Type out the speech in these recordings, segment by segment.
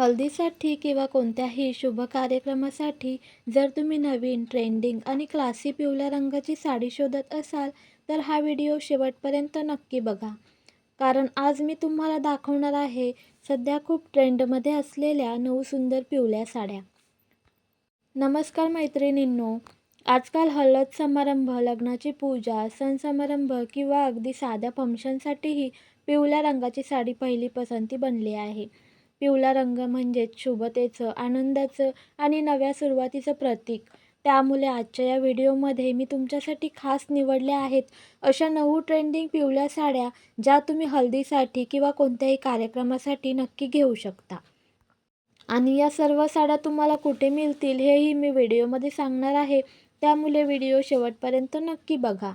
हळदीसाठी किंवा कोणत्याही शुभ कार्यक्रमासाठी जर तुम्ही नवीन ट्रेंडिंग आणि क्लासी पिवळ्या रंगाची साडी शोधत असाल तर हा व्हिडिओ शेवटपर्यंत नक्की बघा. कारण आज मी तुम्हाला दाखवणार आहे सध्या खूप ट्रेंडमध्ये असलेल्या नऊ सुंदर पिवळ्या साड्या. नमस्कार मैत्रिणींनो आजकाल हळद समारंभ लग्नाची पूजा सण समारंभ किंवा अगदी साध्या फंक्शनसाठीही पिवळ्या रंगाची साडी पहिली पसंती बनली आहे. पिवळा रंग म्हणजेच शुभतेचं आनंदाचं आणि नव्या सुरुवातीचं प्रतीक. त्यामुळे आजच्या या व्हिडिओमध्ये मी तुमच्यासाठी खास निवडल्या आहेत अशा नऊ ट्रेंडिंग पिवळ्या साड्या ज्या तुम्ही हळदीसाठी किंवा कोणत्याही कार्यक्रमासाठी नक्की घेऊ शकता. आणि या सर्व साड्या तुम्हाला कुठे मिळतील हेही मी व्हिडिओमध्ये सांगणार आहे. त्यामुळे व्हिडिओ शेवटपर्यंत नक्की बघा.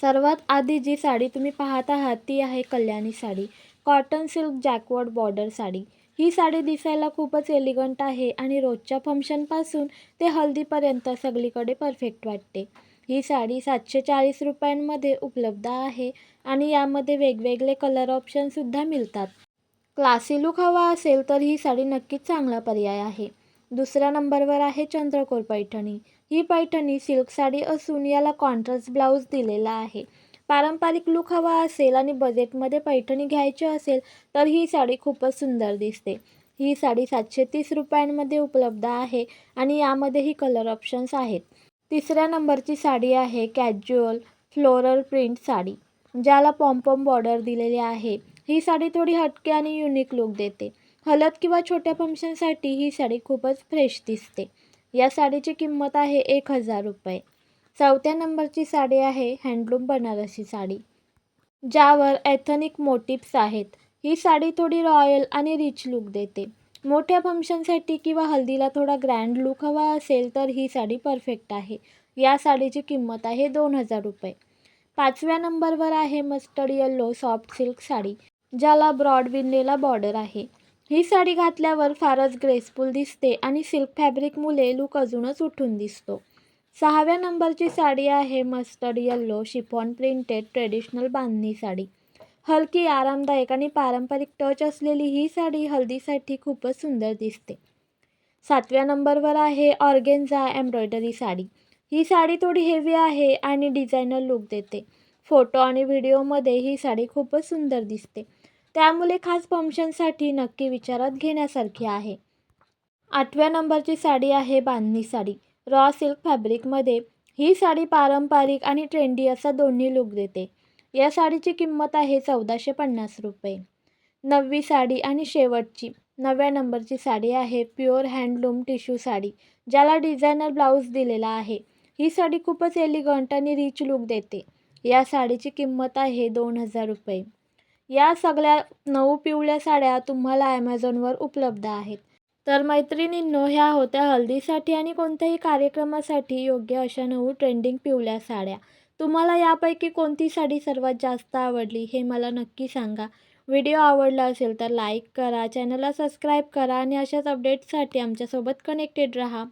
सर्वात आधी जी साडी तुम्ही पाहत आहात ती आहे Kalyani sari. Cotton silk jacquard border sari. ही साडी दिसायला खूपच एलिगंट आहे आणि रोजच्या फंक्शनपासून ते हल्दीपर्यंत सगळीकडे परफेक्ट वाटते. ही साडी सातशे चाळीस रुपयांमध्ये उपलब्ध आहे आणि यामध्ये वेगवेगळे कलर ऑप्शनसुद्धा मिळतात. क्लासी लुक हवा असेल तर ही साडी नक्कीच चांगला पर्याय आहे. दुसऱ्या नंबरवर आहे चंद्रकोर पैठणी. ही पैठणी सिल्क साडी असून याला कॉन्ट्रास्ट ब्लाऊज दिलेला आहे. पारंपरिक लुक हवा असेल आणि बजेटमध्ये पैठणी घ्यायची असेल तर ही साडी खूपच सुंदर दिसते. ही साडी सातशे तीस रुपयांमध्ये उपलब्ध आहे आणि यामध्येही कलर ऑप्शन्स आहेत. तिसऱ्या नंबरची साडी आहे कॅज्युअल फ्लोरल प्रिंट साडी ज्याला पॉम्पॉम बॉर्डर दिलेली आहे. ही साडी थोडी हटके आणि युनिक लुक देते. हलद किंवा छोट्या फंक्शनसाठी ही साडी खूपच फ्रेश दिसते. या साडीची किंमत आहे एक हजार रुपये. चौथ्या नंबरची साडी आहे हँडलूम बनारसी साडी ज्यावर एथनिक मोटिप्स आहेत. ही साडी थोडी रॉयल आणि रिच लुक देते. मोठ्या फंक्शनसाठी किंवा हल्दीला थोडा ग्रँड लुक हवा असेल तर ही साडी परफेक्ट आहे. या साडीची किंमत आहे दोन हजार रुपये. पाचव्या नंबरवर आहे mustard yellow soft silk sari ज्याला ब्रॉड विणलेला बॉर्डर आहे. ही साडी घातल्यावर फारच ग्रेसफुल दिसते आणि सिल्क फॅब्रिकमुळे लुक अजूनच उठून दिसतो. सहाव्या नंबरची साडी आहे mustard yellow chiffon printed traditional bandhani sari. हलकी आरामदायक आणि पारंपरिक टच असलेली ही साडी हल्दीसाठी खूपच सुंदर दिसते. सातव्या नंबरवर आहे ऑर्गेन्झा एम्ब्रॉयडरी साडी. ही साडी थोडी हेवी आहे आणि डिझायनर लुक देते. फोटो आणि व्हिडिओमध्ये ही साडी खूपच सुंदर दिसते. त्यामुळे खास फंक्शनसाठी नक्की विचारात घेण्यासारखी आहे. आठव्या नंबरची साडी आहे बांधणी साडी. रॉ सिल्क फॅब्रिकमध्ये ही साडी पारंपरिक आणि ट्रेंडी असा दोन्ही लुक देते. या साडीची किंमत आहे चौदाशे पन्नास रुपये. नववी साडी आणि शेवटची नव्या नंबरची साडी आहे प्युअर हँडलूम टिश्यू साडी ज्याला डिझायनर ब्लाऊज दिलेला आहे. ही साडी खूपच एलिगंट आणि रिच लुक देते. या साडीची किंमत आहे दोन हजार रुपये. या सगळ्या नऊ पिवळ्या साड्या तुम्हाला ॲमेझॉनवर उपलब्ध आहेत. तर मैत्रिणींनो ह्या होत्या हळदीसाठी आणि कोणत्याही कार्यक्रमासाठी योग्य अशा नऊ ट्रेंडिंग पिवल्या साड्या. तुम्हाला यापैकी कोणती साडी सर्वात जास्त आवडली हे मला नक्की सांगा. व्हिडिओ आवडला असेल तर लाईक करा चॅनलला सबस्क्राईब करा आणि अशाच अपडेट्ससाठी आमच्यासोबत कनेक्टेड राहा.